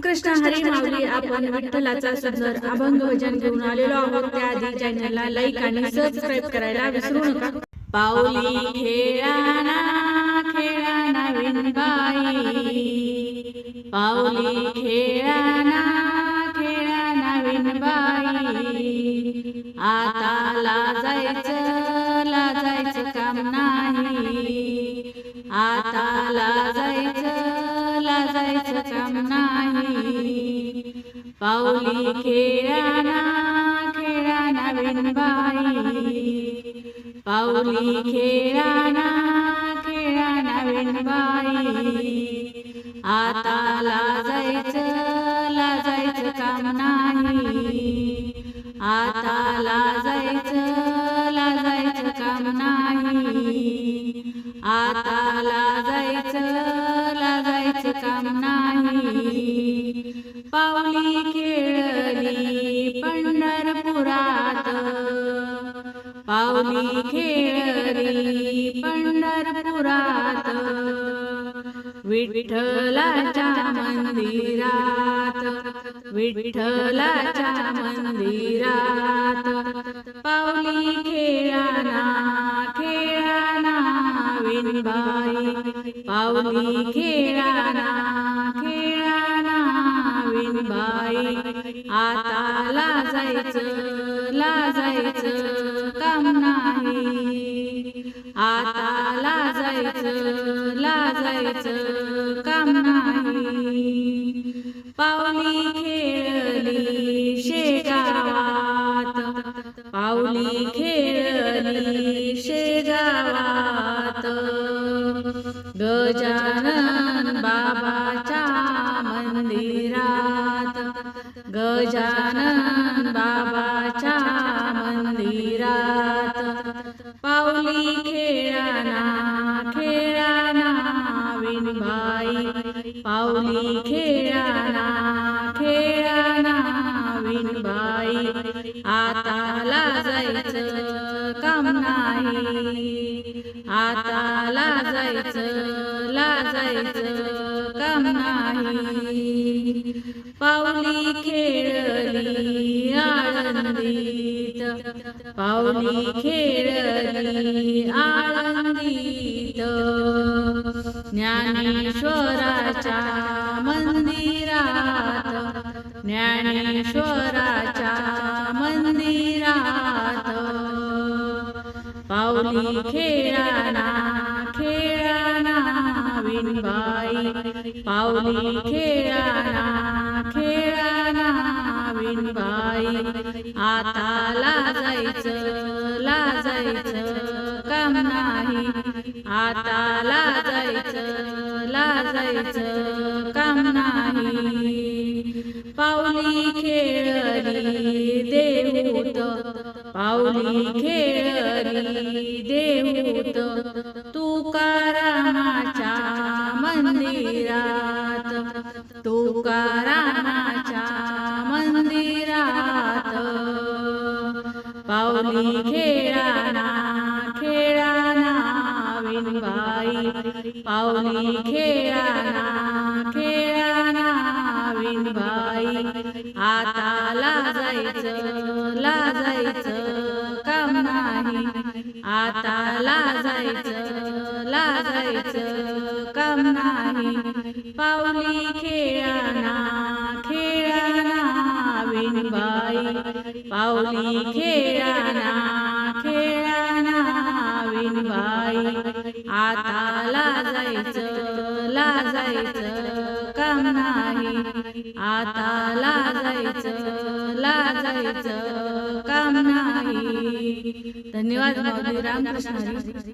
रामकृष्ण हरी माऊली आपण विठ्ठलाचा सुंदर अभंग भजन घेऊन आलेलो आहोत. त्याआधी चॅनलला लाईक आणि सबस्क्राईब करायला विसरू नका. पाऊली खेळाना खेळाना विणबाई पाऊली खेळाना खेळाना विणबाई आता लाजायचं लाजायचं काम नाही. आता लाजायचं जायचं काम नाही. पाऊली खेळाना खेळाना विणबाई. पाऊली खेळाना खेळाना विणबाई आता लाजायचं लाजायचं काम नाही. आता लाजायचं लाजायचं पावली खेळली पंढरपुरात विठ्ठलाच्या मंदिरात विठ्ठलाच्या मंदिरात पावली खेळाना खेळाना विणबाई. पावली खेळाना खेळाना विणबाई आता लाजायचं लाजायचं काम नाही आता लाजायचं लाजायचं काम नाही. पावली खेळली शेगावात. पावली खेळली शेगावात. गजानन बाबाच्या मंदिरात. गजानन विणबाई पावली खेळाना खेळाना विणबाई आता लाजायचं काम नाही. आता लाजायचं लाजायचं काम नाही. पावली खेळली आळंदीत पावली खेळली आळंदीत. ज्ञानेश्वराच्या मंदिरात ज्ञानेश्वराच्या मंदिरात. पावली खेळाना खेळाना विनबाई पावली खेळाना खेळाना विणबाई आता लाजायचं लाजायचं काम नाही. आता लाजायचं लाजायचं काम नाही. पावली खेळली देऊत पावली खेळली देऊत तुकारामाच्या मंदिरात तुकारामाच्या पावली खेळाना खेळाना विनबाई पावली खेळाना खेळाना विणबाई आता लाजायचं लाजायचं काम नाही. आता लाजायचं लाजायचं काम नाही. पावली खेळ पावली खेळाना खेळाना विणबाई आता लाजायचं लाजायचं काम नाही. आता लाजायचं लाजायचं काम नाही. धन्यवाद रामकृष्ण